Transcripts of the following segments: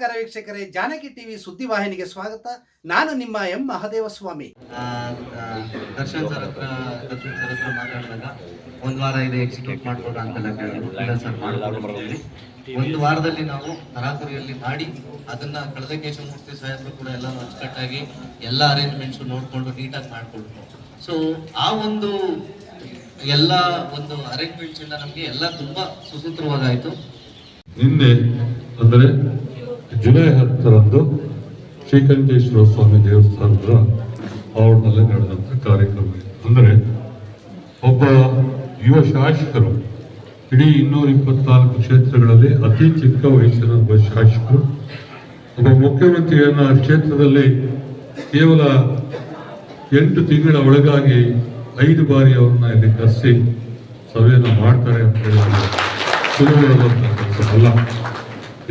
ನಮಸ್ಕಾರ ವೀಕ್ಷಕರೇ ಜಾನಕಿ ಟಿವಿ ಸುದ್ದಿವಾಹಿನಿಗೆ ಸ್ವಾಗತ. ನಾನು ನಿಮ್ಮ ಎಂ. ಮಹದೇವ ಸ್ವಾಮಿ ದರ್ಶನ್ ಸರ್ ಹತ್ರ ದರ್ಶನ್ ಸರ್ ಹತ್ರ ಮಾತಾಡಿದಾಗ ಒಂದು ವಾರ ಇದೆ ಎಕ್ಸಿಕ್ಯೂಟ್ ಮಾಡ್ಕೊಡ ಅಂತ ಕೇಳಿದ್ರು. ಇಲ್ಲ ಸರ್ ಒಂದು ವಾರದಲ್ಲಿ ನಾವು ತರಾತುರಿಯಲ್ಲಿ ಮಾಡಿ ಅದನ್ನ ಕಳೆದ ಕೇಶವಮೂರ್ತಿ ಸಾಹೇಬರು ಕೂಡ ಎಲ್ಲ ಅಚ್ಚುಕಟ್ಟಾಗಿ ಎಲ್ಲ ಅರೇಂಜ್ಮೆಂಟ್ಸ್ ನೋಡ್ಕೊಂಡು ನೀಟಾಗಿ ಮಾಡ್ಕೊಂಡು ಸೊ ಆ ಒಂದು ಎಲ್ಲ ಒಂದು ಅರೇಂಜ್ಮೆಂಟ್ಸ್ ಇಂದ ನಮಗೆ ಎಲ್ಲ ತುಂಬಾ ಸುಸೂತ್ರವಾಗಾಯ್ತು ನಿನ್ನೆ ಅಂದರೆ ಜುಲೈ ಹತ್ತರಂದು ಶ್ರೀಕಂಠೇಶ್ವರ ಸ್ವಾಮಿ ದೇವಸ್ಥಾನದ ಆವರಣದಲ್ಲಿ ನಡೆದಂಥ ಕಾರ್ಯಕ್ರಮ. ಅಂದರೆ ಒಬ್ಬ ಯುವ ಶಾಸಕರು, ಇಡೀ ಇನ್ನೂರ ಇಪ್ಪತ್ನಾಲ್ಕು ಕ್ಷೇತ್ರಗಳಲ್ಲಿ ಅತಿ ಚಿಕ್ಕ ವಯಸ್ಸಿನ ಒಬ್ಬ ಶಾಸಕರು, ಒಬ್ಬ ಮುಖ್ಯಮಂತ್ರಿಯನ್ನ ಕ್ಷೇತ್ರದಲ್ಲಿ ಕೇವಲ ಎಂಟು ತಿಂಗಳ ಒಳಗಾಗಿ ಐದು ಬಾರಿ ಅವ್ರನ್ನ ಇಲ್ಲಿ ಕರೆಸಿ ಸಭೆಯನ್ನು ಮಾಡ್ತಾರೆ ಅಂತ ಹೇಳಿದ್ರೆ ಅಲ್ಲ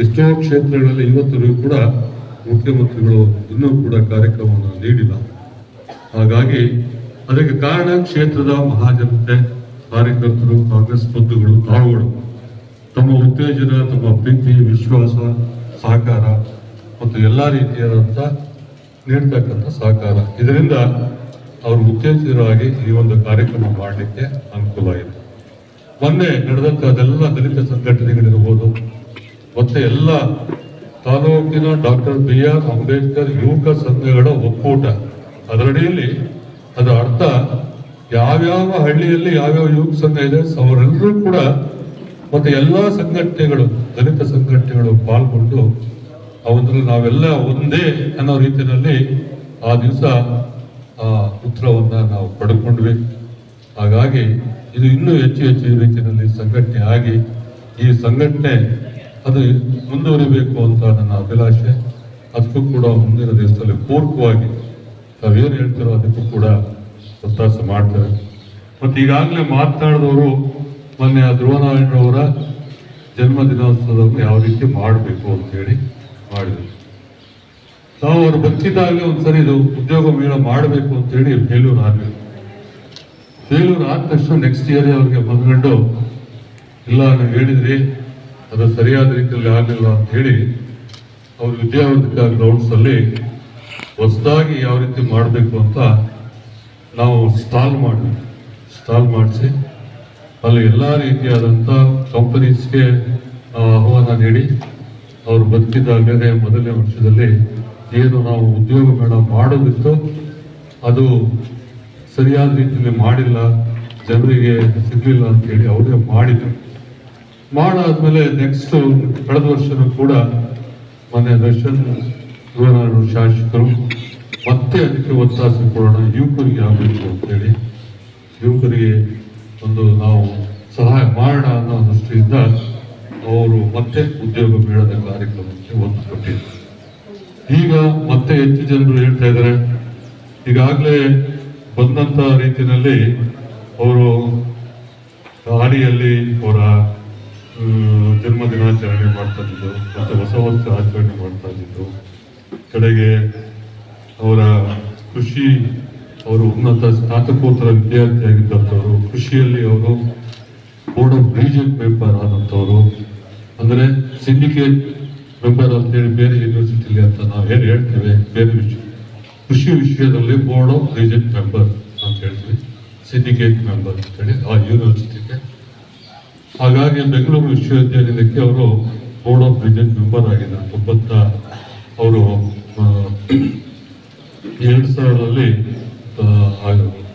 ಎಷ್ಟೋ ಕ್ಷೇತ್ರಗಳಲ್ಲಿ ಇವತ್ತರೂ ಕೂಡ ಮುಖ್ಯಮಂತ್ರಿಗಳು ಇನ್ನೂ ಕೂಡ ಕಾರ್ಯಕ್ರಮವನ್ನು ನೀಡಿಲ್ಲ. ಹಾಗಾಗಿ ಅದಕ್ಕೆ ಕಾರಣ ಕ್ಷೇತ್ರದ ಮಹಾಜನತೆ, ಕಾರ್ಯಕರ್ತರು, ಕಾಂಗ್ರೆಸ್ ಬಂಧುಗಳು ತಾವುಗಳು ತಮ್ಮ ಉತ್ತೇಜನ, ತಮ್ಮ ಪ್ರೀತಿ, ವಿಶ್ವಾಸ, ಸಹಕಾರ ಮತ್ತು ಎಲ್ಲ ರೀತಿಯಾದಂಥ ನೀಡ್ತಕ್ಕಂಥ ಸಹಕಾರ. ಇದರಿಂದ ಅವರು ಉತ್ತೇಜಿತರಾಗಿ ಈ ಒಂದು ಕಾರ್ಯಕ್ರಮ ಮಾಡಲಿಕ್ಕೆ ಅನುಕೂಲ ಆಯಿತು ಮೊನ್ನೆ ನಡೆದಂಥ ಅದೆಲ್ಲ ದಲಿತ ಸಂಘಟನೆಗಳಿರ್ಬೋದು ಮತ್ತೆ ಎಲ್ಲ ತಾಲೂಕಿನ ಡಾಕ್ಟರ್ ಬಿ ಆರ್ ಅಂಬೇಡ್ಕರ್ ಯುವಕ ಸಂಘಗಳ ಒಕ್ಕೂಟ. ಅದರಡಿಯಲ್ಲಿ ಅದರ ಅರ್ಥ ಯಾವ್ಯಾವ ಹಳ್ಳಿಯಲ್ಲಿ ಯಾವ್ಯಾವ ಯುವಕ ಸಂಘ ಇದೆ, ಅವರೆಲ್ಲರೂ ಕೂಡ ಮತ್ತೆ ಎಲ್ಲಾ ಸಂಘಟನೆಗಳು, ದಲಿತ ಸಂಘಟನೆಗಳು ಪಾಲ್ಗೊಂಡು ಅವರಲ್ಲಿ ನಾವೆಲ್ಲ ಒಂದೇ ಅನ್ನೋ ರೀತಿಯಲ್ಲಿ ಆ ದಿವಸ ಆ ಉತ್ತರವನ್ನು ನಾವು ಪಡ್ಕೊಂಡ್ವಿ. ಹಾಗಾಗಿ ಇದು ಇನ್ನೂ ಹೆಚ್ಚು ಹೆಚ್ಚು ರೀತಿಯಲ್ಲಿ ಸಂಘಟನೆ ಆಗಿ ಈ ಸಂಘಟನೆ ಅದು ಮುಂದುವರಿಬೇಕು ಅಂತ ನನ್ನ ಅಭಿಲಾಷೆ. ಅದಕ್ಕೂ ಕೂಡ ಮುಂದಿನ ದಿವಸದಲ್ಲಿ ಪೂರ್ವಕವಾಗಿ ತಾವೇನು ಹೇಳ್ತಾರೋ ಅದಕ್ಕೂ ಕೂಡ ಒತ್ತಾಸ ಮಾಡ್ತಾರೆ ಮತ್ತು ಈಗಾಗಲೇ ಮಾತನಾಡಿದವರು ಮೊನ್ನೆ ಧ್ರುವನಾರಾಯಣರವರ ಜನ್ಮ ದಿನೋತ್ಸವವನ್ನು ಯಾವ ರೀತಿ ಮಾಡಬೇಕು ಅಂತ ಹೇಳಿ ಮಾಡಿದ್ರು. ನಾವು ಅವರು ಬದುಕಿದ್ದಾಗಲೇ ಒಂದ್ಸರಿ ಇದು ಉದ್ಯೋಗ ಮೇಳ ಮಾಡಬೇಕು ಅಂತ ಹೇಳಿ ಬೇಲೂರು ಆಗಬೇಕು ಬೇಲೂರು ಆದ ತಕ್ಷಣ ನೆಕ್ಸ್ಟ್ ಇಯರ್ ಅವ್ರಿಗೆ ಬಂದ್ಕೊಂಡು, ಇಲ್ಲ ಹೇಳಿದ್ರಿ. ಅದು ಸರಿಯಾದ ರೀತಿಯಲ್ಲಿ ಆಗಲಿಲ್ಲ ಅಂತ ಹೇಳಿ ಅವರು ವಿದ್ಯಾವಂತಿಕ ಗ್ರೌಂಡ್ಸ್ ಅಲ್ಲಿ ಹೊಸದಾಗಿ ಯಾವ ರೀತಿ ಮಾಡಬೇಕು ಅಂತ ನಾವು ಸ್ಟಾಲ್ ಮಾಡಿ ಸ್ಟಾಲ್ ಮಾಡಿಸಿ, ಅಲ್ಲಿ ಎಲ್ಲ ರೀತಿಯಾದಂಥ ಕಂಪನೀಸ್ಗೆ ಆಹ್ವಾನ ನೀಡಿ, ಅವರು ಬದುಕಿದ್ದಾಗಲೇ ಮೊದಲನೇ ವರ್ಷದಲ್ಲಿ ಏನು ನಾವು ಉದ್ಯೋಗ ಮೇಳ ಮಾಡೋದಿತ್ತು, ಅದು ಸರಿಯಾದ ರೀತಿಯಲ್ಲಿ ಮಾಡಿಲ್ಲ, ಜನರಿಗೆ ಸಿಗಲಿಲ್ಲ ಅಂತೇಳಿ ಅವರೇ ಮಾಡಿದ್ರು. ಮಾಡಾದ್ಮೇಲೆ ನೆಕ್ಸ್ಟ್ ಕಳೆದ ವರ್ಷನೂ ಕೂಡ ಮನೆ ದರ್ಶನ್ ಯುವನಾಡು ಶಾಸಕರು ಮತ್ತೆ ಅದಕ್ಕೆ ಒತ್ತಾಸ ಕೊಡೋಣ, ಯುವಕರಿಗೆ ಆಗಬೇಕು ಅಂತೇಳಿ. ಯುವಕರಿಗೆ ಒಂದು ನಾವು ಸಹಾಯ ಮಾಡೋಣ ಅನ್ನೋ ದೃಷ್ಟಿಯಿಂದ ಅವರು ಮತ್ತೆ ಉದ್ಯೋಗ ಮೇಳದ ಕಾರ್ಯಕ್ರಮಕ್ಕೆ ಒತ್ತು ಕೊಟ್ಟಿದ್ರು ಈಗ ಮತ್ತೆ ಹೆಚ್ಚು ಜನರು ಹೇಳ್ತಾ ಇದ್ದಾರೆ. ಈಗಾಗಲೇ ಬಂದಂತ ರೀತಿಯಲ್ಲಿ ಅವರು ಹಾಡಿಯಲ್ಲಿ ಅವರ ಜನ್ಮ ದಿನಾಚರಣೆ ಮಾಡ್ತಾ ಇದ್ದಿದ್ದು, ಮತ್ತು ಹೊಸ ವರ್ಷ ಆಚರಣೆ ಮಾಡ್ತಾ ಇದ್ದಿದ್ದು. ಕಡೆಗೆ ಅವರ ಕೃಷಿ, ಅವರು ಉನ್ನತ ಸ್ನಾತಕೋತ್ತರ ವಿದ್ಯಾರ್ಥಿಯಾಗಿದ್ದಂಥವರು ಕೃಷಿಯಲ್ಲಿ ಅವರು ಬೋರ್ಡ್ ಆಫ್ ರೀಜನ್ ಮೆಂಬರ್ ಆದಂಥವರು. ಅಂದರೆ ಸಿಂಡಿಕೇಟ್ ಮೆಂಬರ್ ಅಂತೇಳಿ ಬೇರೆ ಯೂನಿವರ್ಸಿಟಿಲಿ ಅಂತ ನಾವು ಏನು ಹೇಳ್ತೇವೆ, ಬೇರೆ ವಿಷಯ ಕೃಷಿ ವಿಷಯದಲ್ಲಿ ಬೋರ್ಡ್ ಆಫ್ ರೀಜನ್ ಮೆಂಬರ್ ಅಂತ ಹೇಳ್ತೀವಿ. ಸಿಂಡಿಕೇಟ್ ಮೆಂಬರ್ ಅಂತೇಳಿ ಆ ಯೂನಿವರ್ಸಿಟಿಗೆ ಹಾಗಾಗಿ ಬೆಂಗಳೂರು ವಿಶ್ವವಿದ್ಯಾನಿಲಯಕ್ಕೆ ಅವರು ಬೋರ್ಡ್ ಆಫ್ ರಿಜೆಂಟ್ ಮೆಂಬರ್ ಆಗಿದ್ದಾರೆ ತೊಂಬತ್ತ ಅವರು ಎರಡು ಸಾವಿರದಲ್ಲಿ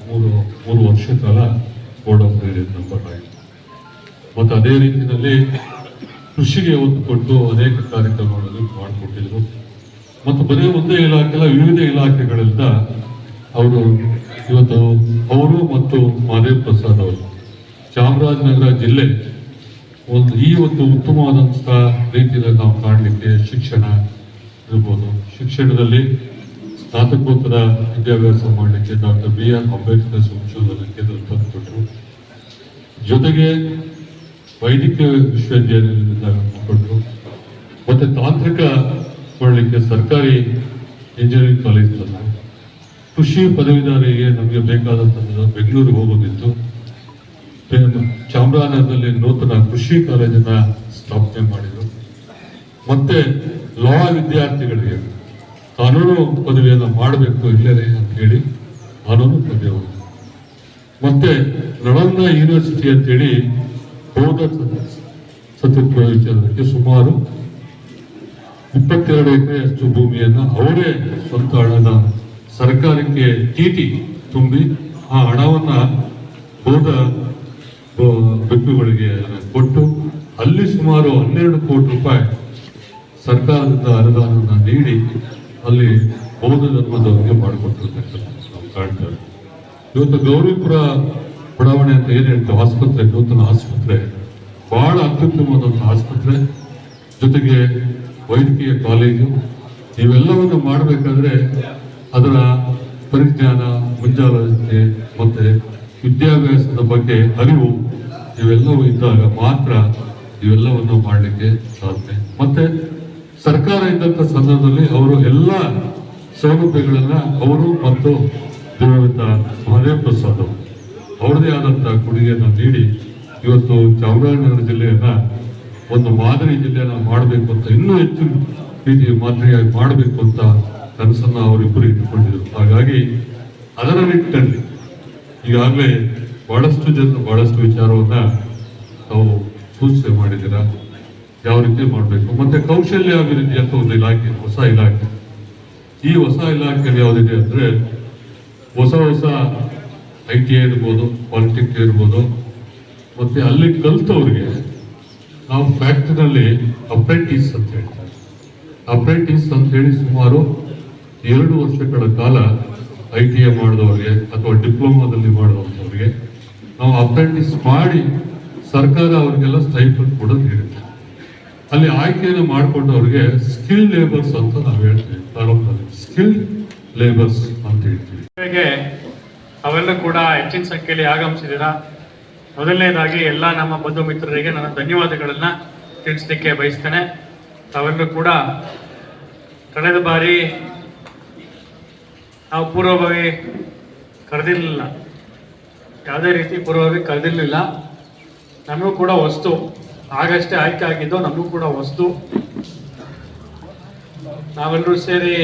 ಮೂರು ಮೂರು ವರ್ಷ ಕಾಲ ಬೋರ್ಡ್ ಆಫ್ ರಿಜೆಂಟ್ ಮೆಂಬರ್ ಆಗಿದ್ದಾರೆ ಮತ್ತು ಅದೇ ರೀತಿಯಲ್ಲಿ ಕೃಷಿಗೆ ಒತ್ತು ಕೊಟ್ಟು ಅನೇಕ ಕಾರ್ಯಕ್ರಮಗಳನ್ನು ಮಾಡಿಕೊಟ್ಟಿದ್ರು. ಮತ್ತು ಬರೀ ಒಂದೇ ಇಲಾಖೆ ಅಲ್ಲ, ವಿವಿಧ ಇಲಾಖೆಗಳಿಂದ ಅವರು ಇವತ್ತು ಅವರು ಮತ್ತು ಮಹದೇವ್ ಪ್ರಸಾದ್ ಅವರು ಚಾಮರಾಜನಗರ ಜಿಲ್ಲೆ ಒಂದು ಈ ಒಂದು ಉತ್ತಮವಾದಂಥ ರೀತಿಯಲ್ಲಿ ನಾವು ಕಾಣಲಿಕ್ಕೆ ಶಿಕ್ಷಣ ಇರ್ಬೋದು. ಶಿಕ್ಷಣದಲ್ಲಿ ಸ್ನಾತಕೋತ್ತರ ವಿದ್ಯಾಭ್ಯಾಸ ಮಾಡಲಿಕ್ಕೆ ಡಾಕ್ಟರ್ ಬಿ ಆರ್ ಅಂಬೇಡ್ಕರ್ ಸಂಶೋಧನಾ ಕೇಂದ್ರ ತಂದುಕೊಟ್ರು. ಜೊತೆಗೆ ವೈದ್ಯಕೀಯ ವಿಶ್ವವಿದ್ಯಾಲಯದಿಂದ ಕೊಟ್ಟರು ಮತ್ತೆ ತಾಂತ್ರಿಕ ಮಾಡಲಿಕ್ಕೆ ಸರ್ಕಾರಿ ಇಂಜಿನಿಯರಿಂಗ್ ಕಾಲೇಜ್ ತಂದರು. ಕೃಷಿ ಪದವೀಧರಿಗೆ ನಮಗೆ ಬೇಕಾದಂಥದ್ದು ಬೆಂಗಳೂರಿಗೆ ಹೋಗೋದಿತ್ತು. ಚಾಮರಾಜನಗರದಲ್ಲಿ ನೂತನ ಕೃಷಿ ಕಾಲೇಜನ್ನ ಸ್ಥಾಪನೆ ಮಾಡಿದರು. ಮತ್ತೆ ಲಾ ವಿದ್ಯಾರ್ಥಿಗಳಿಗೆ ಕಾನೂನು ಪದವಿಯನ್ನು ಮಾಡಬೇಕು ಇಲ್ಲದೆ ಅಂತ ಹೇಳಿ ಕಾನೂನು ಪದವಿ ಮತ್ತೆ ನಳಂದ ಯೂನಿವರ್ಸಿಟಿ ಅಂತೇಳಿ ಬೌದ್ಧ ಸತ್ಯತ್ವ ವಿಚಾರಕ್ಕೆ ಸುಮಾರು ಇಪ್ಪತ್ತೆರಡು ಎಕರೆಯಷ್ಟು ಭೂಮಿಯನ್ನು ಅವರೇ ಸ್ವಂತ ಹಣದ ಸರ್ಕಾರಕ್ಕೆ ಚೀಟಿ ತುಂಬಿ ಆ ಹಣವನ್ನು ಹೋದ ಕೊಟ್ಟು ಅಲ್ಲಿ ಸುಮಾರು ಹನ್ನೆರಡು ಕೋಟಿ ರೂಪಾಯಿ ಸರ್ಕಾರದಿಂದ ಅನುದಾನವನ್ನು ನೀಡಿ ಅಲ್ಲಿ ಬೌದ್ಧ ಧರ್ಮದವರಿಗೆ ಮಾಡಿಕೊಟ್ಟಿರ್ತಕ್ಕಂಥ ನಾವು ಇವತ್ತು ಗೌರಿಪುರ ಬಡಾವಣೆ ಅಂತ ಏನ್ ಹೇಳ್ತೇವೆ ಆಸ್ಪತ್ರೆ, ನೂತನ ಆಸ್ಪತ್ರೆ, ಬಹಳ ಅತ್ಯುತ್ತಮವಾದಂಥ ಆಸ್ಪತ್ರೆ, ಜೊತೆಗೆ ವೈದ್ಯಕೀಯ ಕಾಲೇಜು, ಇವೆಲ್ಲವನ್ನು ಮಾಡಬೇಕಾದ್ರೆ ಅದರ ಪರಿಜ್ಞಾನ, ಮುಂಜಾಗ್ರತೆ ಮತ್ತೆ ವಿದ್ಯಾಭ್ಯಾಸದ ಬಗ್ಗೆ ಅರಿವು ಇವೆಲ್ಲವೂ ಇದ್ದಾಗ ಮಾತ್ರ ಇವೆಲ್ಲವನ್ನು ಮಾಡಲಿಕ್ಕೆ ಸಾಧ್ಯ. ಮತ್ತೆ ಸರ್ಕಾರ ಇದ್ದಂಥ ಸಂದರ್ಭದಲ್ಲಿ ಅವರು ಎಲ್ಲ ಸೌಲಭ್ಯಗಳನ್ನ ಅವರು ಮತ್ತು ದಿವಂಗತ ಮಹದೇವ್ ಪ್ರಸಾದ್ ಅವರು ಅವ್ರದೇ ಆದಂತಹ ಕೊಡುಗೆಯನ್ನು ನೀಡಿ ಇವತ್ತು ಚಾಮರಾಜನಗರ ಜಿಲ್ಲೆಯನ್ನ ಒಂದು ಮಾದರಿ ಜಿಲ್ಲೆಯನ್ನ ಮಾಡಬೇಕು ಅಂತ ಇನ್ನೂ ಹೆಚ್ಚು ರೀತಿ ಮಾದರಿಯಾಗಿ ಮಾಡಬೇಕು ಅಂತ ಕನಸನ್ನ ಅವರಿಬ್ಬರು ಇಟ್ಟುಕೊಂಡಿದ್ರು ಹಾಗಾಗಿ ಅದರ ನಿಟ್ಟಿನಲ್ಲಿ ಈಗಾಗಲೇ ಬಹಳಷ್ಟು ಜನರು ಬಹಳಷ್ಟು ವಿಚಾರವನ್ನು ತಾವು ಸೂಚನೆ ಮಾಡಿದ್ದೀರಾ? ಯಾವ ರೀತಿ ಮಾಡಬೇಕು? ಮತ್ತೆ ಕೌಶಲ್ಯ ಅಭಿವೃದ್ಧಿ ಅಂತ ಒಂದು ಇಲಾಖೆ, ಹೊಸ ಇಲಾಖೆ. ಈ ಹೊಸ ಇಲಾಖೆಯಲ್ಲಿ ಯಾವುದಿದೆ ಅಂದ್ರೆ ಹೊಸ ಹೊಸ ಐ ಟಿ ಐ ಇರ್ಬೋದು ಪಾಲಿಟೆಕ್ನಿಕ್ ಇರ್ಬೋದು, ಮತ್ತೆ ಅಲ್ಲಿ ಕಲ್ತವ್ರಿಗೆ ನಾವು ಫ್ಯಾಕ್ಟ್ರಿನಲ್ಲಿ ಅಪ್ರೆಂಟಿಸ್ ಅಂತ ಹೇಳ್ತಾರೆ. ಅಪ್ರೆಂಟಿಸ್ ಅಂತ ಹೇಳಿ ಸುಮಾರು ಎರಡು ವರ್ಷಗಳ ಕಾಲ ಐ ಟಿ ಐ ಮಾಡಿದವ್ರಿಗೆ ಅಥವಾ ಡಿಪ್ಲೊಮಾದಲ್ಲಿ ಮಾಡಿದಂಥವ್ರಿಗೆ ನಾವು ಅಪ್ರೆಂಟಿಸ್ ಮಾಡಿ ಸರ್ಕಾರ ಅವರಿಗೆಲ್ಲ ಸ್ಟೈಪಂಡ್ ಕೂಡ ನೀಡುತ್ತೆ ಅಲ್ಲಿ ಆಯ್ಕೆಯನ್ನು ಮಾಡಿಕೊಂಡವ್ರಿಗೆ ಸ್ಕಿಲ್ ಲೇಬರ್ಸ್ ಅಂತ ನಾವು ಹೇಳ್ತೀವಿ ಪ್ರಾರಂಭದಲ್ಲಿ ಸ್ಕಿಲ್ ಲೇಬರ್ಸ್ ಅಂತ ಹೇಳ್ತೀವಿ. ಹೇಗೆ ಅವೆಲ್ಲ ಕೂಡ ಹೆಚ್ಚಿನ ಸಂಖ್ಯೆಯಲ್ಲಿ ಆಗಮಿಸಿದ್ದೀರಾ? ಮೊದಲನೇದಾಗಿ ಎಲ್ಲ ನಮ್ಮ ಬಂಧು ಮಿತ್ರರಿಗೆ ನನ್ನ ಧನ್ಯವಾದಗಳನ್ನು ತಿಳಿಸ್ಲಿಕ್ಕೆ ಬಯಸ್ತೇನೆ. ತಾವೆಲ್ಲರೂ ಕೂಡ ಕಳೆದ ಬಾರಿ ನಾವು ಪೂರ್ವಭಾವಿ ಕರೆದಿರಲಿಲ್ಲ. ಯಾವುದೇ ರೀತಿ ಪೂರ್ವವಾಗಿ ಕರೆದಿರಲಿಲ್ಲ ನಮಗೂ ಕೂಡ ವಸ್ತು. ಆಗಷ್ಟೇ ಆಯ್ಕೆ ಆಗಿದ್ದು ನಮಗೂ ಕೂಡ ವಸ್ತು. ನಾವೆಲ್ಲರೂ ಸೇರಿ,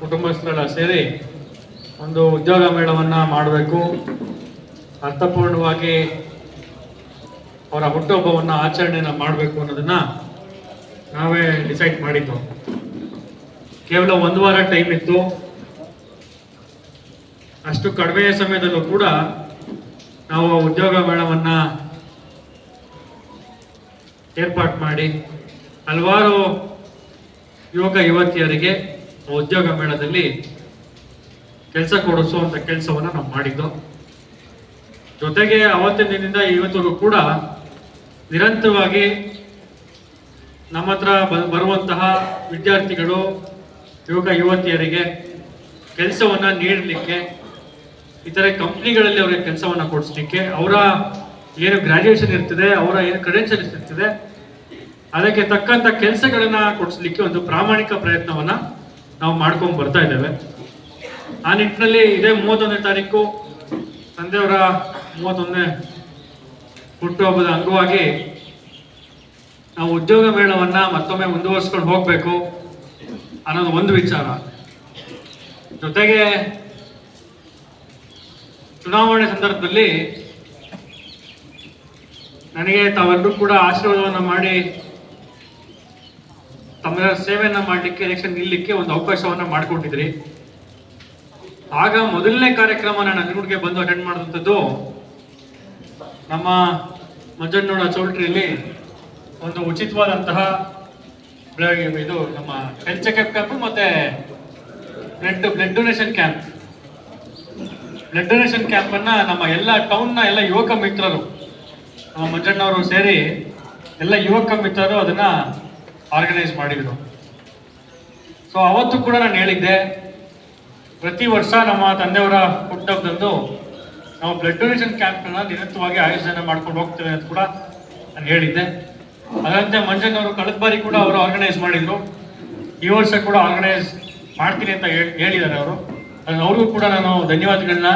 ಕುಟುಂಬಸ್ಥರೆಲ್ಲ ಸೇರಿ ಒಂದು ಉದ್ಯೋಗ ಮೇಳವನ್ನು ಮಾಡಬೇಕು. ಅರ್ಥಪೂರ್ಣವಾಗಿ ಅವರ ಹುಟ್ಟುಹಬ್ಬವನ್ನು ಆಚರಣೆಯನ್ನು ಮಾಡಬೇಕು ಅನ್ನೋದನ್ನು ನಾವೇ ಡಿಸೈಡ್ ಮಾಡಿದ್ದು. ಕೇವಲ ಒಂದು ವಾರ ಟೈಮ್ ಇತ್ತು. ಅಷ್ಟು ಕಡಿಮೆ ಸಮಯದಲ್ಲೂ ಕೂಡ ನಾವು ಉದ್ಯೋಗ ಮೇಳವನ್ನು ಏರ್ಪಾಟ್ ಮಾಡಿ ಹಲವಾರು ಯುವಕ ಯುವತಿಯರಿಗೆ ಉದ್ಯೋಗ ಮೇಳದಲ್ಲಿ ಕೆಲಸ ಕೊಡಿಸುವಂಥ ಕೆಲಸವನ್ನು ನಾವು ಮಾಡಿದ್ದು. ಜೊತೆಗೆ ಅವತ್ತಿನ ದಿನದಿಂದ ಇವತ್ತಿಗೂ ಕೂಡ ನಿರಂತರವಾಗಿ ನಮ್ಮ ಹತ್ರ ಬರುವಂತಹ ವಿದ್ಯಾರ್ಥಿಗಳು, ಯುವಕ ಯುವತಿಯರಿಗೆ ಕೆಲಸವನ್ನು ನೀಡಲಿಕ್ಕೆ ಇತರೆ ಕಂಪ್ನಿಗಳಲ್ಲಿ ಅವರಿಗೆ ಕೆಲಸವನ್ನು ಕೊಡಿಸ್ಲಿಕ್ಕೆ, ಅವರ ಏನು ಗ್ರಾಜುಯೇಷನ್ ಇರ್ತದೆ, ಅವರ ಏನು ಕ್ರೆಡೆನ್ಷಿಯಲ್ಸ್ ಇರ್ತದೆ, ಅದಕ್ಕೆ ತಕ್ಕಂತ ಕೆಲಸಗಳನ್ನ ಕೊಡಿಸ್ಲಿಕ್ಕೆ ಒಂದು ಪ್ರಾಮಾಣಿಕ ಪ್ರಯತ್ನವನ್ನ ನಾವು ಮಾಡ್ಕೊಂಡು ಬರ್ತಾ ಇದ್ದೇವೆ. ಆ ನಿಟ್ಟಿನಲ್ಲಿ ಇದೇ ಮೂವತ್ತೊಂದನೇ ತಾರೀಕು, ತಂದೆಯವರ ಮೂವತ್ತೊಂದನೇ ಹುಟ್ಟುಹಬ್ಬದ ಅಂಗವಾಗಿ ನಾವು ಉದ್ಯೋಗ ಮೇಳವನ್ನ ಮತ್ತೊಮ್ಮೆ ಮುಂದುವರಿಸ್ಕೊಂಡು ಹೋಗಬೇಕು ಅನ್ನೋದು ಒಂದು ವಿಚಾರ. ಜೊತೆಗೆ ಚುನಾವಣೆ ಸಂದರ್ಭದಲ್ಲಿ ನನಗೆ ತಾವೆಲ್ಲರೂ ಕೂಡ ಆಶೀರ್ವಾದವನ್ನು ಮಾಡಿ ತಮ್ಮ ಸೇವೆಯನ್ನು ಮಾಡಲಿಕ್ಕೆ ಎಲೆಕ್ಷನ್ ನಿಲ್ಲಲಿಕ್ಕೆ ಒಂದು ಅವಕಾಶವನ್ನು ಮಾಡಿಕೊಟ್ಟಿದ್ರಿ. ಆಗ ಮೊದಲನೇ ಕಾರ್ಯಕ್ರಮ ನಾನು ನಂಜನಗೂಡಿಗೆ ಬಂದು ಅಟೆಂಡ್ ಮಾಡಿದಂಥದ್ದು ನಮ್ಮ ಮಂಜಣ್ಣೋಡ ಚೌಲ್ಟ್ರಿಯಲ್ಲಿ ಒಂದು ಉಚಿತವಾದಂತಹ ಇದು ನಮ್ಮ ಹೆಲ್ತ್ ಚೆಕಪ್ ಕ್ಯಾಂಪ್ ಮತ್ತೆ blood blood donation camp blood donation camp ಅನ್ನ ನಮ್ಮ ಎಲ್ಲ ಟೌನ್ನ ಎಲ್ಲ ಯುವಕ ಮಿತ್ರರು, ನಮ್ಮ ಮಂಜಣ್ಣವರು ಸೇರಿ ಎಲ್ಲ ಯುವಕ ಮಿತ್ರರು ಅದನ್ನ ಆರ್ಗನೈಸ್ ಮಾಡಿದ್ರು. ಸೊ ಅವತ್ತು ಕೂಡ ನಾನು ಹೇಳಿದ್ದೆ, ಪ್ರತಿ ವರ್ಷ ನಮ್ಮ ತಂದೆಯವರ ಹುಟ್ಟಹಬ್ಬದಂದು ನಾವು ಬ್ಲಡ್ ಡೊನೇಷನ್ ಕ್ಯಾಂಪ್ನ ನಿರಂತರವಾಗಿ ಆಯೋಜನೆ ಮಾಡ್ಕೊಂಡು ಹೋಗ್ತೇವೆ ಅಂತ ಕೂಡ ನಾನು ಹೇಳಿದ್ದೆ. ಅದರಂತೆ ಮಂಜಣ್ಣವರು ಕಳೆದ ಬಾರಿ ಕೂಡ ಅವರು ಆರ್ಗನೈಸ್ ಮಾಡಿದ್ರು. ಈ ವರ್ಷ ಕೂಡ ಆರ್ಗನೈಸ್ ಮಾಡ್ತೀನಿ ಅಂತ ಹೇಳ್- ಹೇಳಿದ್ದಾರೆ ಅವರು. ಅವ್ರಿಗೂ ಕೂಡ ನಾನು ಧನ್ಯವಾದಗಳನ್ನ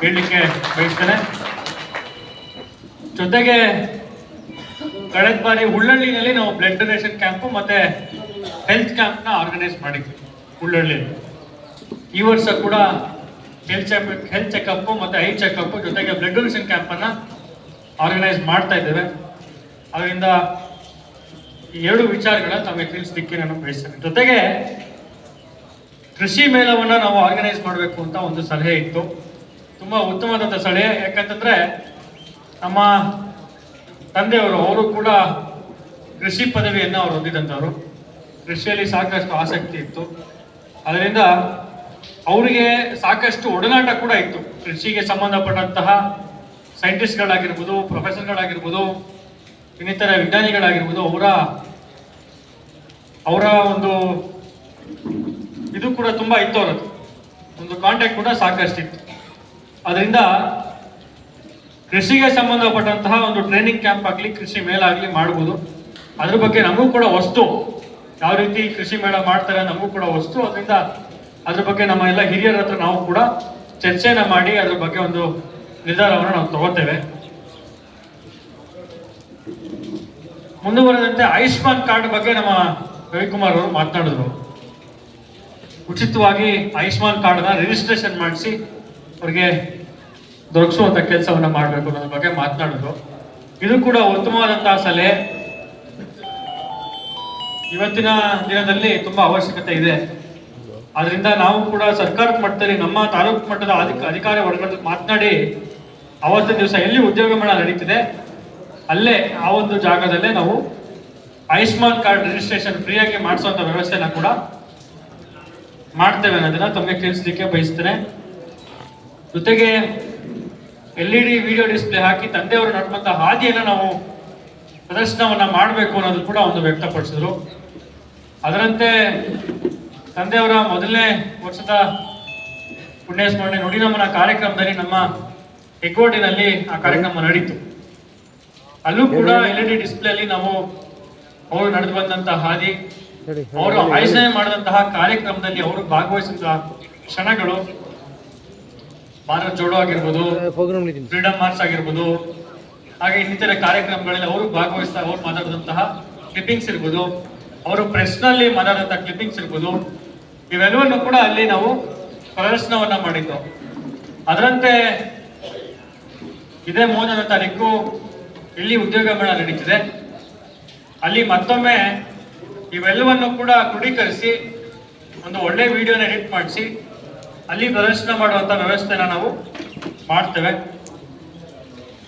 ಹೇಳಲಿಕ್ಕೆ ಬಯಸ್ತೇನೆ. ಜೊತೆಗೆ ಕಳೆದ ಬಾರಿ ಹುಳ್ಳಳ್ಳಿನಲ್ಲಿ ನಾವು ಬ್ಲಡ್ ಡೊನೇಷನ್ ಕ್ಯಾಂಪು ಮತ್ತೆ ಹೆಲ್ತ್ ಕ್ಯಾಂಪ್ನ ಆರ್ಗನೈಸ್ ಮಾಡಿದ್ವಿ ಉಳ್ಳಳ್ಳಿ ಈ ವರ್ಷ ಕೂಡ ಹೆಲ್ತ್ ಚೆಕ್ ಹೆಲ್ತ್ ಚೆಕಪ್ ಮತ್ತು ಐ ಚೆಕಪ್ ಜೊತೆಗೆ ಬ್ಲಡ್ ಡೊನೇಷನ್ ಕ್ಯಾಂಪನ್ನು ಆರ್ಗನೈಸ್ ಮಾಡ್ತಾ ಇದ್ದೇವೆ. ಅದರಿಂದ ಎರಡು ವಿಚಾರಗಳನ್ನ ತಮಗೆ ತಿಳಿಸ್ಲಿಕ್ಕೆ ನಾನು ಬಯಸ್ತೇನೆ. ಜೊತೆಗೆ ಕೃಷಿ ಮೇಳವನ್ನು ನಾವು ಆರ್ಗನೈಸ್ ಮಾಡಬೇಕು ಅಂತ ಒಂದು ಸಲಹೆ ಇತ್ತು. ತುಂಬ ಉತ್ತಮವಾದಂಥ ಸಲಹೆ. ಯಾಕಂತಂದರೆ ನಮ್ಮ ತಂದೆಯವರು, ಅವರು ಕೂಡ ಕೃಷಿ ಪದವಿಯನ್ನು ಅವರು ಹೊಂದಿದಂಥವ್ರು. ಕೃಷಿಯಲ್ಲಿ ಸಾಕಷ್ಟು ಆಸಕ್ತಿ ಇತ್ತು. ಅದರಿಂದ ಅವರಿಗೆ ಸಾಕಷ್ಟು ಒಡನಾಟ ಕೂಡ ಇತ್ತು. ಕೃಷಿಗೆ ಸಂಬಂಧಪಟ್ಟಂತಹ ಸೈಂಟಿಸ್ಟ್ಗಳಾಗಿರ್ಬೋದು ಪ್ರೊಫೆಸರ್ಗಳಾಗಿರ್ಬೋದು ಇನ್ನಿತರ ವಿಜ್ಞಾನಿಗಳಾಗಿರ್ಬೋದು, ಅವರ ಅವರ ಒಂದು ಇದು ಕೂಡ ತುಂಬ ಇತ್ತು ಅವರದ್ದು ಒಂದು ಕಾಂಟ್ಯಾಕ್ಟ್ ಕೂಡ ಸಾಕಷ್ಟು ಇತ್ತು ಅದರಿಂದ ಕೃಷಿಗೆ ಸಂಬಂಧಪಟ್ಟಂತಹ ಒಂದು ಟ್ರೈನಿಂಗ್ ಕ್ಯಾಂಪ್ ಆಗಲಿ, ಕೃಷಿ ಮೇಲಾಗಲಿ ಮಾಡ್ಬೋದು. ಅದ್ರ ಬಗ್ಗೆ ನಮಗೂ ಕೂಡ ವಸ್ತು. ಯಾವ ರೀತಿ ಕೃಷಿ ಮೇಳ ಮಾಡ್ತಾರೆ ನಮಗೂ ಕೂಡ ವಸ್ತು. ಅದರಿಂದ ಅದ್ರ ಬಗ್ಗೆ ನಮ್ಮ ಎಲ್ಲ ಹಿರಿಯರ ಹತ್ರ ನಾವು ಕೂಡ ಚರ್ಚೆನ ಮಾಡಿ ಅದ್ರ ಬಗ್ಗೆ ಒಂದು ನಿರ್ಧಾರವನ್ನು ನಾವು ತಗೋತೇವೆ. ಮುಂದುವರೆದಂತೆ ಆಯುಷ್ಮಾನ್ ಕಾರ್ಡ್ ಬಗ್ಗೆ ನಮ್ಮ ರವಿಕುಮಾರ್ ಅವರು ಮಾತನಾಡಿದ್ರು. ಉಚಿತವಾಗಿ ಆಯುಷ್ಮಾನ್ ಕಾರ್ಡ್ನ ರಿಜಿಸ್ಟ್ರೇಷನ್ ಮಾಡಿಸಿ ಅವ್ರಿಗೆ ದೊರಕಿಸುವಂಥ ಕೆಲಸವನ್ನು ಮಾಡಬೇಕು ಅನ್ನೋದ್ರ ಬಗ್ಗೆ ಮಾತನಾಡಿದ್ರು ಇದು ಕೂಡ ಉತ್ತಮವಾದಂತಹ ಸಲಹೆ. ಇವತ್ತಿನ ದಿನದಲ್ಲಿ ತುಂಬಾ ಅವಶ್ಯಕತೆ ಇದೆ. ಆದ್ರಿಂದ ನಾವು ಕೂಡ ಸರ್ಕಾರದ ಮಟ್ಟದಲ್ಲಿ, ನಮ್ಮ ತಾಲೂಕು ಮಟ್ಟದ ಅಧಿಕ, ಅಧಿಕಾರಿ ವರ್ಗದ ಮಾತನಾಡಿ ಅವತ್ತಿನ ದಿವಸ ಎಲ್ಲಿ ಉದ್ಯೋಗ ಮೇಳ ನಡೀತಿದೆ, ಅಲ್ಲೇ ಆ ಒಂದು ಜಾಗದಲ್ಲೇ ನಾವು ಆಯುಷ್ಮಾನ್ ಕಾರ್ಡ್ ರಿಜಿಸ್ಟ್ರೇಷನ್ ಫ್ರೀಯಾಗಿ ಮಾಡಿಸುವಂತ ವ್ಯವಸ್ಥೆನ ಕೂಡ ಮಾಡ್ತೇವೆ ಅನ್ನೋದನ್ನ ತಮಗೆ ತಿಳಿಸ್ಲಿಕ್ಕೆ ಬಯಸ್ತೇನೆ. ಜೊತೆಗೆ L E D video display ಹಾಕಿ ತಂದೆಯವರು ನಡ್ಕೊಂತ ಹಾದಿಯನ್ನು ನಾವು ಪ್ರದರ್ಶನವನ್ನ ಮಾಡಬೇಕು ಅನ್ನೋದು ಕೂಡ ಒಂದು ವ್ಯಕ್ತಪಡಿಸಿದ್ರು. ಅದರಂತೆ ತಂದೆಯವರ ಮೊದಲನೇ ವರ್ಷದ ಪುಣ್ಯಸ್ಮರಣೆ ನುಡಿನಮನ ಕಾರ್ಯಕ್ರಮದಲ್ಲಿ ನಮ್ಮ ಹೆಗ್ಗೋಟಿನಲ್ಲಿ ಆ ಕಾರ್ಯಕ್ರಮ ನಡೀತು. ಅಲ್ಲೂ ಕೂಡ ಎಲ್ ಇ ಡಿ ಡಿಸ್ಪ್ಲೇ ಅಲ್ಲಿ ನಾವು ಅವರು ನಡೆದು ಬಂದಂತಹ ಹಾದಿ ಅವರು ಆಯೋಜನೆ ಮಾಡಿದಂತಹ ಕಾರ್ಯಕ್ರಮದಲ್ಲಿ ಅವರು ಭಾಗವಹಿಸಿದ ಕ್ಷಣಗಳು ಭಾರತ್ ಜೋಡೋ ಆಗಿರ್ಬೋದು ಫ್ರೀಡಮ್ ಮಾರ್ಚ್ ಆಗಿರ್ಬೋದು ಹಾಗೆ ಇನ್ನಿತರ ಕಾರ್ಯಕ್ರಮಗಳಲ್ಲಿ ಅವರು ಭಾಗವಹಿಸ್ತಾ ಅವರು ಮಾತಾಡಿದಂತಹ ಕ್ಲಿಪ್ಪಿಂಗ್ಸ್ ಇರ್ಬೋದು ಅವರು ಪ್ರೆಸ್ನಲ್ಲಿ ಮಾತಾಡಿದಂತಹ ಕ್ಲಿಪ್ಪಿಂಗ್ಸ್ ಇರ್ಬೋದು ಇವೆಲ್ಲವನ್ನು ಕೂಡ ಅಲ್ಲಿ ನಾವು ಪ್ರದರ್ಶನವನ್ನ ಮಾಡಿದ್ದು. ಅದರಂತೆ ಇದೇ ಮೂವತ್ತನೇ ತಾರೀಕು ಇಲ್ಲಿ ಉದ್ಯೋಗ ಮೇಳ ನಡೀತಿದೆ. ಅಲ್ಲಿ ಮತ್ತೊಮ್ಮೆ ಇವೆಲ್ಲವನ್ನು ಕೂಡ ಕ್ರೋಢೀಕರಿಸಿ ಒಂದು ಒಳ್ಳೆ ವಿಡಿಯೋನ ಎಡಿಟ್ ಮಾಡಿಸಿ, ಅಲ್ಲಿ ಪ್ರದರ್ಶನ ಮಾಡುವಂತ ವ್ಯವಸ್ಥೆನ ನಾವು ಮಾಡ್ತೇವೆ.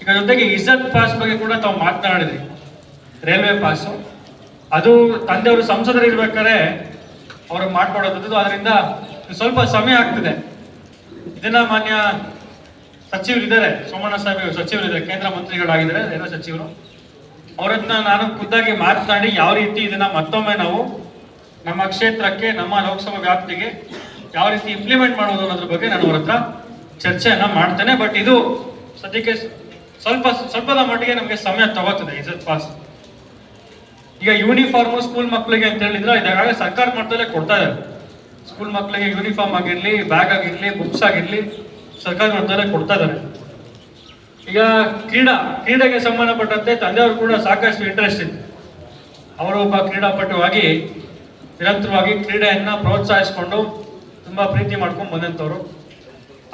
ಈಗ ಜೊತೆಗೆ ಇಜ್ಜತ್ ಪಾಸ್ ಬಗ್ಗೆ ಕೂಡ ತಾವು ಮಾತನಾಡಿದ್ರಿ. ರೈಲ್ವೆ ಪಾಸು ಅದು ತಂದೆಯವರು ಸಂಸದರು ಇರ್ಬೇಕಾದ್ರೆ ಅವರು ಮಾಡ್ಕೊಡೋದು ಅದರಿಂದ ಸ್ವಲ್ಪ ಸಮಯ ಆಗ್ತಿದೆ. ಇದನ್ನ ಮಾನ್ಯ ಸಚಿವರಿದ್ದಾರೆ. ಸೋಮಣ್ಣ ಸಾಹೇಬ್ ಸಚಿವರಿದ್ದಾರೆ. ಕೇಂದ್ರ ಮಂತ್ರಿಗಳಾಗಿದ್ದಾರೆ. ರೈಲ್ವೆ ಸಚಿವರು. ಅವರನ್ನ ನಾನು ಖುದ್ದಾಗಿ ಮಾತನಾಡಿ ಯಾವ ರೀತಿ ಇದನ್ನ ಮತ್ತೊಮ್ಮೆ ನಾವು ನಮ್ಮ ಕ್ಷೇತ್ರಕ್ಕೆ, ನಮ್ಮ ಲೋಕಸಭಾ ವ್ಯಾಪ್ತಿಗೆ ಯಾವ ರೀತಿ ಇಂಪ್ಲಿಮೆಂಟ್ ಮಾಡೋದು ಅನ್ನೋದ್ರ ಬಗ್ಗೆ ನಾನು ಅವ್ರ ಹತ್ರ ಚರ್ಚೆಯನ್ನ ಮಾಡ್ತೇನೆ. ಬಟ್ ಇದು ಸದ್ಯಕ್ಕೆ ಸ್ವಲ್ಪ, ಸ್ವಲ್ಪದ ಮಟ್ಟಿಗೆ ನಮಗೆ ಸಮಯ ತಗೋತದೆ. ಇಜತ್ ಪಾಸ್ ಈಗ ಯೂನಿಫಾರ್ಮ್ ಸ್ಕೂಲ್ ಮಕ್ಕಳಿಗೆ ಅಂತ ಹೇಳಿದ್ರೆ ಇದಾಗ ಸರ್ಕಾರ ಮಟ್ಟದಲ್ಲೇ ಕೊಡ್ತಾ ಇದ್ದಾರೆ. ಸ್ಕೂಲ್ ಮಕ್ಕಳಿಗೆ ಯೂನಿಫಾರ್ಮ್ ಆಗಿರಲಿ ಬ್ಯಾಗ್ ಆಗಿರಲಿ ಬುಕ್ಸ್ ಆಗಿರಲಿ ಸರ್ಕಾರ ಮಟ್ಟದಲ್ಲೇ ಕೊಡ್ತಾ ಇದ್ದಾರೆ. ಈಗ ಕ್ರೀಡಾ, ಕ್ರೀಡೆಗೆ ಸಂಬಂಧಪಟ್ಟಂತೆ ತಂದೆಯವರು ಕೂಡ ಸಾಕಷ್ಟು ಇಂಟ್ರೆಸ್ಟ್ ಇದೆ ಅವರು ಒಬ್ಬ ಕ್ರೀಡಾಪಟುವಾಗಿ ನಿರಂತರವಾಗಿ ಕ್ರೀಡೆಯನ್ನು ಪ್ರೋತ್ಸಾಹಿಸಿಕೊಂಡು ತುಂಬ ಪ್ರೀತಿ ಮಾಡ್ಕೊಂಡು ಬಂದಂಥವ್ರು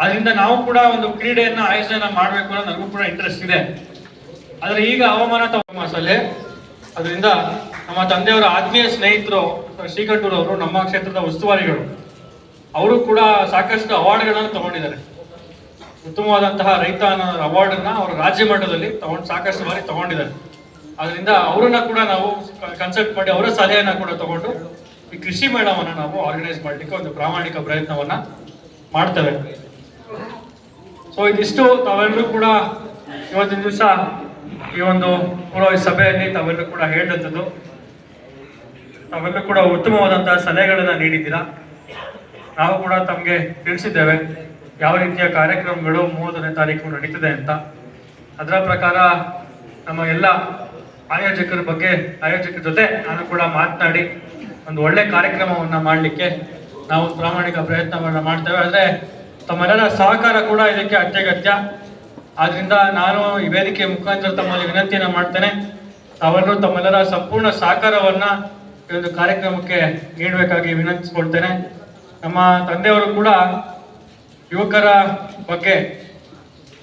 ಅದರಿಂದ ನಾವು ಕೂಡ ಒಂದು ಕ್ರೀಡೆಯನ್ನು ಆಯೋಜನೆ ಮಾಡಬೇಕು ಅನ್ನೋ ನನಗೂ ಕೂಡ ಇಂಟ್ರೆಸ್ಟ್ ಇದೆ. ಆದರೆ ಈಗ ಹವಾಮಾನ ತಮಾಸಲ್ಲಿ ಅದರಿಂದ ನಮ್ಮ ತಂದೆಯವರ ಆತ್ಮೀಯ ಸ್ನೇಹಿತರು ಶ್ರೀಕಂಠೂರವರು, ನಮ್ಮ ಕ್ಷೇತ್ರದ ಉಸ್ತುವಾರಿಗಳು, ಅವರು ಕೂಡ ಸಾಕಷ್ಟು ಅವಾರ್ಡ್ಗಳನ್ನು ತಗೊಂಡಿದ್ದಾರೆ. ಉತ್ತಮವಾದಂತಹ ರೈತ ಅನ್ನೋ ಅವಾರ್ಡ್ ಅನ್ನ ಅವರು ರಾಜ್ಯ ಮಟ್ಟದಲ್ಲಿ ತಗೊಂಡು ಸಾಕಷ್ಟು ಬಾರಿ ತಗೊಂಡಿದ್ದಾರೆ. ಅದರಿಂದ ಅವರನ್ನ ಕೂಡ ನಾವು ಕನ್ಸಲ್ಟ್ ಮಾಡಿ ಅವರ ಸಲಹೆಯನ್ನ ಕೂಡ ತಗೊಂಡು ಈ ಕೃಷಿ ಮೇಳವನ್ನು ನಾವು ಆರ್ಗನೈಸ್ ಮಾಡಲಿಕ್ಕೆ ಒಂದು ಪ್ರಾಮಾಣಿಕ ಪ್ರಯತ್ನವನ್ನ ಮಾಡ್ತೇವೆ. ಸೊ ಇದಿಷ್ಟು. ತಾವೆಲ್ಲರೂ ಕೂಡ ಇವತ್ತಿನ ದಿವಸ ಈ ಒಂದು ಸಭೆಯಲ್ಲಿ ತಾವೆಲ್ಲರೂ ಕೂಡ ಹೇಳಿದಂಥದ್ದು. ತಾವೆಲ್ಲರೂ ಕೂಡ ಉತ್ತಮವಾದಂತಹ ಸಲಹೆಗಳನ್ನು ನೀಡಿದ್ದೀರಾ. ನಾವು ಕೂಡ ತಮಗೆ ತಿಳಿಸಿದ್ದೇವೆ. ಯಾವ ರೀತಿಯ ಕಾರ್ಯಕ್ರಮಗಳು ಮೂವತ್ತನೇ ತಾರೀಕು ನಡೀತದೆ ಅಂತ. ಅದರ ಪ್ರಕಾರ ನಮ್ಮ ಎಲ್ಲ ಆಯೋಜಕರ ಬಗ್ಗೆ, ಆಯೋಜಕರ ಜೊತೆ ನಾನು ಕೂಡ ಮಾತನಾಡಿ ಒಂದು ಒಳ್ಳೆ ಕಾರ್ಯಕ್ರಮವನ್ನು ಮಾಡಲಿಕ್ಕೆ ನಾವು ಪ್ರಾಮಾಣಿಕ ಪ್ರಯತ್ನವನ್ನ ಮಾಡ್ತೇವೆ. ಆದರೆ ತಮ್ಮೆಲ್ಲರ ಸಹಕಾರ ಕೂಡ ಇದಕ್ಕೆ ಅತ್ಯಗತ್ಯ. ಆದ್ರಿಂದ ನಾನು ಈ ವೇದಿಕೆ ಮುಖಾಂತರ ತಮ್ಮಲ್ಲಿ ವಿನಂತಿಯನ್ನು ಮಾಡ್ತೇನೆ. ತಾವೆಲ್ಲರೂ ತಮ್ಮೆಲ್ಲರ ಸಂಪೂರ್ಣ ಸಹಕಾರವನ್ನ ಈ ಒಂದು ಕಾರ್ಯಕ್ರಮಕ್ಕೆ ನೀಡಬೇಕಾಗಿ ವಿನಂತಿಸ್ಕೊಳ್ತೇನೆ. ನಮ್ಮ ತಂದೆಯವರು ಕೂಡ ಯುವಕರ ಬಗ್ಗೆ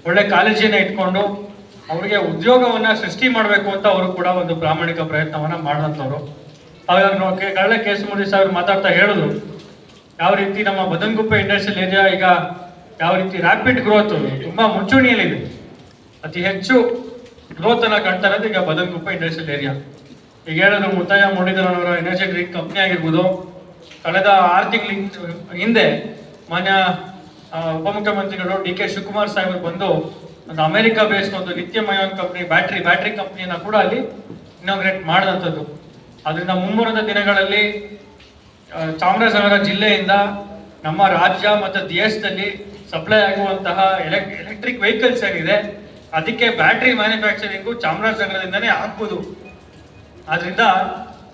ಒಳ್ಳೆ ಕಾಲೇಜಿನ ಇಟ್ಕೊಂಡು ಅವರಿಗೆ ಉದ್ಯೋಗವನ್ನ ಸೃಷ್ಟಿ ಮಾಡಬೇಕು ಅಂತ ಅವರು ಕೂಡ ಒಂದು ಪ್ರಾಮಾಣಿಕ ಪ್ರಯತ್ನವನ್ನ ಮಾಡಿದಂಥವ್ರು. ಹಾಗಾಗಿ ನಾವು ಕೆ- ಕಳ್ಳೆ ಕೇಶಮೂರ್ತಿ ಸಾವಿರ ಮಾತಾಡ್ತಾ ಹೇಳಿದ್ರು, ಯಾವ ರೀತಿ ನಮ್ಮ ಬದನ್ಗುಪ್ಪೆ ಇಂಡಸ್ಟ್ರಿಯಲ್ ಏರಿಯಾ ಈಗ ಯಾವ ರೀತಿ ರ್ಯಾಪಿಡ್ ಗ್ರೋತ್ ತುಂಬಾ ಮುಂಚೂಣಿಯಲ್ಲಿದೆ. ಅತಿ ಹೆಚ್ಚು ಗ್ರೋತ್ ಅನ್ನ ಕಾಣ್ತಾ ಇರೋದು ಈಗ ಬದನ್ಗುಪ್ಪೆ ಇಂಡಸ್ಟ್ರಿಯಲ್ ಏರಿಯಾ. ಈಗ ಹೇಳಿದ್ರು ಮುತ್ತಯ್ಯ ಮುರಳೀಧರನವರ ಎನರ್ಜಿ ಡ್ರಿಂಕ್ ಕಂಪ್ನಿ ಆಗಿರ್ಬೋದು. ಕಳೆದ ಆರು ತಿಂಗಳ ಹಿಂದೆ ಮಾನ್ಯ ಉಪಮುಖ್ಯಮಂತ್ರಿಗಳು ಡಿ ಕೆ ಶಿವಕುಮಾರ್ ಸಾಹೇಬರು ಬಂದು ಒಂದು ಅಮೆರಿಕ ಬೇಸ್ಡ್ ಒಂದು lithium ion company, battery battery ಕಂಪ್ನಿಯನ್ನ ಕೂಡ ಅಲ್ಲಿ ಇನಾಗ್ರೇಟ್ ಮಾಡಿದಂಥದ್ದು. ಅದರಿಂದ ಮುಂಬರುವ ದಿನಗಳಲ್ಲಿ ಚಾಮರಾಜನಗರ ಜಿಲ್ಲೆಯಿಂದ ನಮ್ಮ ರಾಜ್ಯ ಮತ್ತು ದೇಶದಲ್ಲಿ ಸಪ್ಲೈ ಆಗುವಂತಹ ಎಲೆಕ್ ಎಲೆಕ್ಟ್ರಿಕ್ ವೆಹಿಕಲ್ಸ್ ಏನಿದೆ, ಅದಕ್ಕೆ ಬ್ಯಾಟ್ರಿ ಮ್ಯಾನುಫ್ಯಾಕ್ಚರಿಂಗು ಚಾಮರಾಜನಗರದಿಂದನೇ ಆಗ್ಬೋದು. ಆದ್ರಿಂದ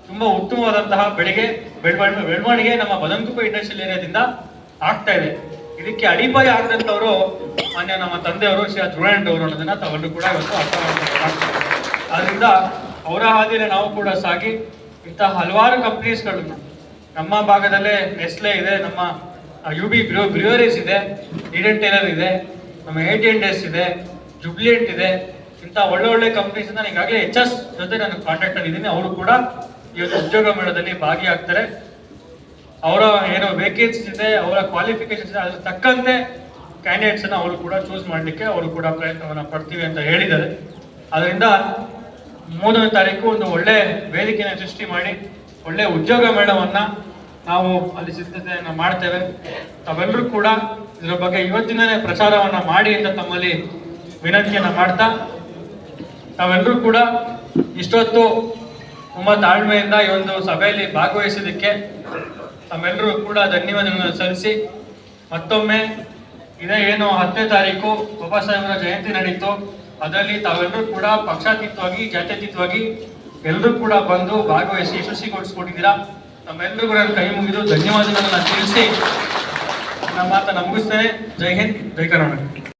ತುಂಬ ಉತ್ತಮವಾದಂತಹ ಬೆಳೆಗೆ ಬೆಳವಣಿಗೆ ಬೆಳವಣಿಗೆ ನಮ್ಮ ಬದಂಕುಪ ಇಂಡಸ್ಟ್ರಿಯಲ್ ಏರಿಯಾದಿಂದ ಆಗ್ತಾ ಇದೆ. ಇದಕ್ಕೆ ಅಡಿಪಾಯ ಆಗದಂತವರು ಮಾನ್ಯ ನಮ್ಮ ತಂದೆಯವರು, ಶ್ರೀ ಧ್ರುವಣ್ಣ ಅವರು ಅನ್ನೋದನ್ನ ತಾವೆಲ್ಲರೂ ಕೂಡ ಇವತ್ತು ಅರ್ಥ ಮಾಡ್ತಾರೆ ಆದ್ರಿಂದ ಅವರ ಹಾದಿಯಲ್ಲಿ ನಾವು ಕೂಡ ಸಾಗಿ ಇಂತಹ ಹಲವಾರು ಕಂಪ್ನೀಸ್ಗಳನ್ನ ನಮ್ಮ ಭಾಗದಲ್ಲೇ ನೆಸ್ಲೆ ಇದೆ, ನಮ್ಮ ಯು ಬಿ ಬ್ರೋ ಬ್ರಿವರೀಸ್ ಇದೆ ಈಡನ್ ಟೈಲರ್ ಇದೆ, ನಮ್ಮ ಏಟಿಎನ್ ಡೇಸ್ ಇದೆ ಜುಬ್ಲಿಯಂಟ್ ಇದೆ, ಇಂಥ ಒಳ್ಳೆ ಒಳ್ಳೆ ಕಂಪ್ನೀಸ್ ನಾನು ಈಗಾಗಲೇ ಎಚ್ ಎಸ್ ಜೊತೆ ನಾನು ಕಾಂಟ್ಯಾಕ್ಟ್ ಅಲ್ಲಿ ಇದ್ದೀನಿ. ಅವರು ಕೂಡ ಒಂದು ಉದ್ಯೋಗ ಮೇಳದಲ್ಲಿ ಭಾಗಿಯಾಗ್ತಾರೆ. ಅವರ ಏನೋ ವೇಕೆನ್ಸೀಸ್ ಇದೆ, ಅವರ ಕ್ವಾಲಿಫಿಕೇಶನ್ಸ್ ಇದೆ, ಅದ್ರ ತಕ್ಕಂತೆ ಕ್ಯಾಂಡಿಡೇಟ್ಸನ್ನು ಅವರು ಕೂಡ ಚೂಸ್ ಮಾಡಲಿಕ್ಕೆ ಅವರು ಕೂಡ ಪ್ರಯತ್ನವನ್ನು ಪಡ್ತೀವಿ ಅಂತ ಹೇಳಿದ್ದಾರೆ. ಅದರಿಂದ ಮೂರನೇ ತಾರೀಕು ಒಂದು ಒಳ್ಳೆ ವೇದಿಕೆಯನ್ನು ಸೃಷ್ಟಿ ಮಾಡಿ, ಒಳ್ಳೆ ಉದ್ಯೋಗ ಮೇಳವನ್ನು ನಾವು ಅಲ್ಲಿ ಸಿದ್ಧತೆಯನ್ನು ಮಾಡ್ತೇವೆ. ತಾವೆಲ್ಲರೂ ಕೂಡ ಇದರ ಬಗ್ಗೆ ಇವತ್ತಿನೇ ಪ್ರಚಾರವನ್ನು ಮಾಡಿ ಅಂತ ತಮ್ಮಲ್ಲಿ ವಿನಂತಿಯನ್ನು ಮಾಡ್ತಾ ತಾವೆಲ್ಲರೂ ಕೂಡ ಇಷ್ಟೊತ್ತು ತುಂಬ ತಾಳ್ಮೆಯಿಂದ ಈ ಒಂದು ಸಭೆಯಲ್ಲಿ ಭಾಗವಹಿಸಿದ್ದಕ್ಕೆ ತಮ್ಮೆಲ್ಲರೂ ಕೂಡ ಧನ್ಯವಾದಗಳನ್ನು ಸಲ್ಲಿಸಿ ಮತ್ತೊಮ್ಮೆ ಇದೇ ಏನು ಹತ್ತನೇ ತಾರೀಕು ಬಾಬಾ ಸಾಹೇಬರ ಜಯಂತಿ ನಡೀತು. ಅದರಲ್ಲಿ ತಾವೆಲ್ಲರೂ ಕೂಡ ಪಕ್ಷಾತೀತವಾಗಿ, ಜಾತ್ಯತೀತವಾಗಿ ಎಲ್ಲರೂ ಕೂಡ ಬಂದು ಭಾಗವಹಿಸಿ ಯಶಸ್ವಿಗೊಳಿಸ್ಕೊಟ್ಟಿದ್ದೀರಾ ತಮ್ಮೆಲ್ಲರಿಗೂ ನಾನು ಕೈ ಮುಗಿದು ಧನ್ಯವಾದಗಳನ್ನು ತಿಳಿಸಿ. ನನ್ನ ಮಾತನ್ನು ಮುಗಿಸ್ತೇನೆ. ಜೈ ಹಿಂದ್, ಜೈ ಕರ್ನಾಟಕ.